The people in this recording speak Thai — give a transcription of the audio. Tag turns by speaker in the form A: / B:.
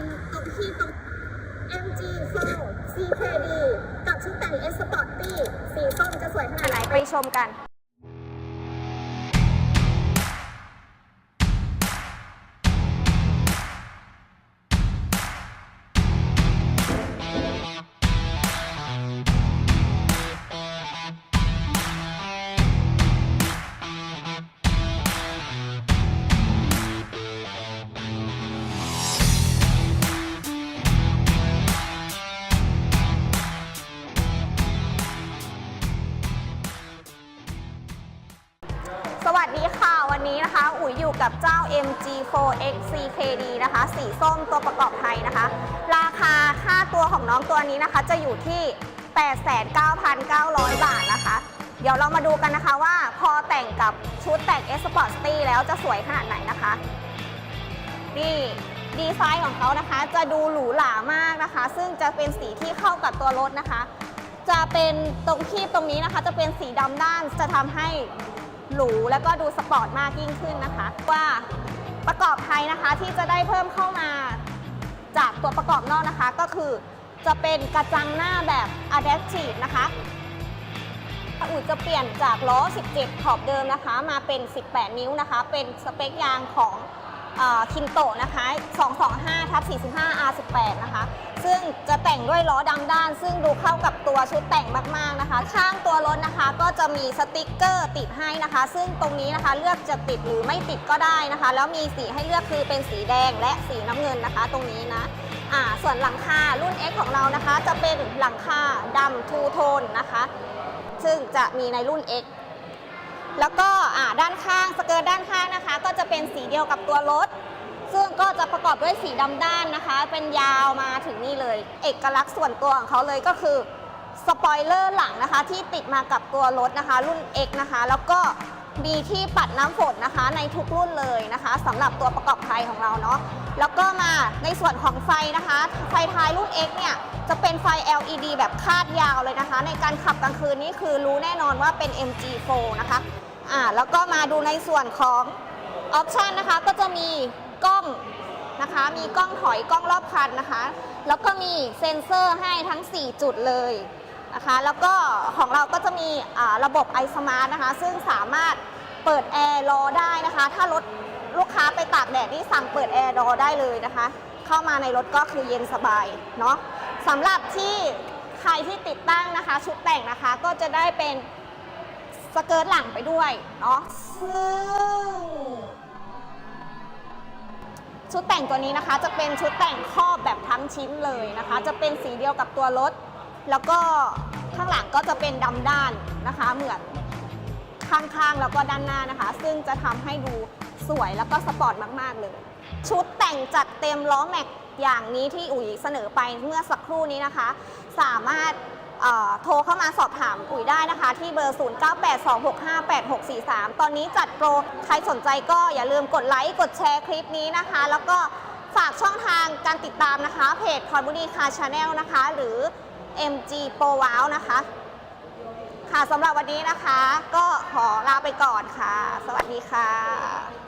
A: เป็นตรงที่ตรง MG4 CKD กับชุดแต่ง S Sporty สีส้มจะสวยขนาดไหน
B: ไปชมกัน วัสดีค่ะ วันนี้นะคะ อุ๋ยอยู่กับเจ้า MG4X CKD นะคะ สีส้มตัวประกอบไทยนะคะ ราคาค่าตัวของน้องตัวนี้นะคะ จะอยู่ที่ 89,900 บาทนะคะ เดี๋ยวเรามาดูกันนะคะว่าพอแต่งกับชุดแต่ง S Sport City แล้วจะสวยขนาดไหนนะคะ นี่ดีไซน์ของเขานะคะ จะดูหรูหรามากนะคะ ซึ่งจะเป็นสีที่เข้ากับตัวรถนะคะ จะเป็นตรงที่ตรงนี้นะคะ จะเป็นสีดำด้านจะทำให้ หรูแล้วก็ดูสปอร์ตมากยิ่งขึ้นนะคะ ว่าประกอบไทยนะคะที่จะได้เพิ่มเข้ามาจากตัวประกอบนอกนะคะ ก็คือจะเป็นกระจังหน้าแบบ adaptive นะคะอุ๋ยจะเปลี่ยนจากล้อ 17 ขอบเดิมนะคะ มาเป็น 18 นิ้วนะคะ เป็นสเปคยางของ คินโตะนะคะ 225ทับ45 R18 นะคะ ซึ่งจะแต่งด้วยล้อดำด้าน ซึ่งดูเข้ากับตัวชุดแต่งมากๆนะคะ ข้างตัวรถนะคะก็จะมีสติกเกอร์ติดให้นะคะ ซึ่งตรงนี้นะคะเลือกจะติดหรือไม่ติดก็ได้นะคะ แล้วมีสีให้เลือกคือเป็นสีแดงและสีน้ำเงินนะคะ ตรงนี้นะอ่าส่วนหลังคารุ่น X ของเรานะคะ จะเป็นหลังคาดำทูโทนนะคะ ซึ่งจะมีในรุ่น X แล้วก็ด้านข้างสเกิร์ตด้านข้างนะคะ ก็จะเป็นสีเดียวกับตัวรถ ซึ่งก็จะประกอบด้วยสีดำด้านนะคะ เป็นยาวมาถึงนี่เลย เอกลักษณ์ส่วนตัวของเขาเลยก็คือสปอยเลอร์หลังนะคะ ที่ติดมากับตัวรถนะคะ รุ่น X นะคะ แล้วก็มีที่ปัดน้ำฝนนะคะ ในทุกรุ่นเลยนะคะสำหรับตัวประกอบไทยของเราเนาะแล้วก็มาในส่วนของไฟนะคะ ไฟท้ายรุ่น X เนี่ย จะเป็นไฟ LED แบบคาดยาวเลยนะคะ ในการขับกลางคืนนี่คือรู้แน่นอนว่าเป็น MG4 นะคะอ่าแล้วก็มาดูในส่วนของออปชันนะคะก็จะมีกล้องนะคะ มีกล้องถอยกล้องรอบคันนะคะ แล้วก็มีเซ็นเซอร์ให้ทั้ง 4 จุดเลยนะคะ แล้วก็ของเราก็จะมีอ่าระบบ iSmart นะคะ ซึ่งสามารถเปิดแอร์รอได้นะคะ ถ้ารถลูกค้าไปตากแดดนี่สั่งเปิดแอร์รอได้เลยนะคะ เข้ามาในรถก็คือเย็นสบายเนาะ สำหรับที่ใครที่ติดตั้งนะคะ ชุดแต่งนะคะก็จะได้เป็นสเกิร์ตหลังไปด้วยเนาะซึ่งชุดแต่งตัวนี้นะคะ จะเป็นชุดแต่งครอบแบบทั้งชิ้นเลยนะคะ จะเป็นสีเดียวกับตัวรถ แล้วก็ข้างหลังก็จะเป็นดำด้านนะคะ เหมือนข้างๆแล้วก็ด้านหน้านะคะ ซึ่งจะทำให้ดูสวยแล้วก็สปอร์ตมาก ๆ เลย ชุดแต่งจัดเต็มล้อแม็กอย่างนี้ที่อุ๋ยเสนอไปเมื่อสักครู่นี้นะคะ สามารถโทรเข้ามาสอบถามอุ๋ยได้นะคะ ที่เบอร์ 0982658643 ตอนนี้จัดโปร ใครสนใจก็อย่าลืมกดไลค์กดแชร์คลิปนี้นะคะ แล้วก็ฝากช่องทางการติดตามนะคะ เพจพรบุรีคาชาแนลนะคะ หรือ MG Pro Wow นะคะ ค่ะสำหรับวันนี้นะคะ ก็ขอลาไปก่อนค่ะ สวัสดีค่ะ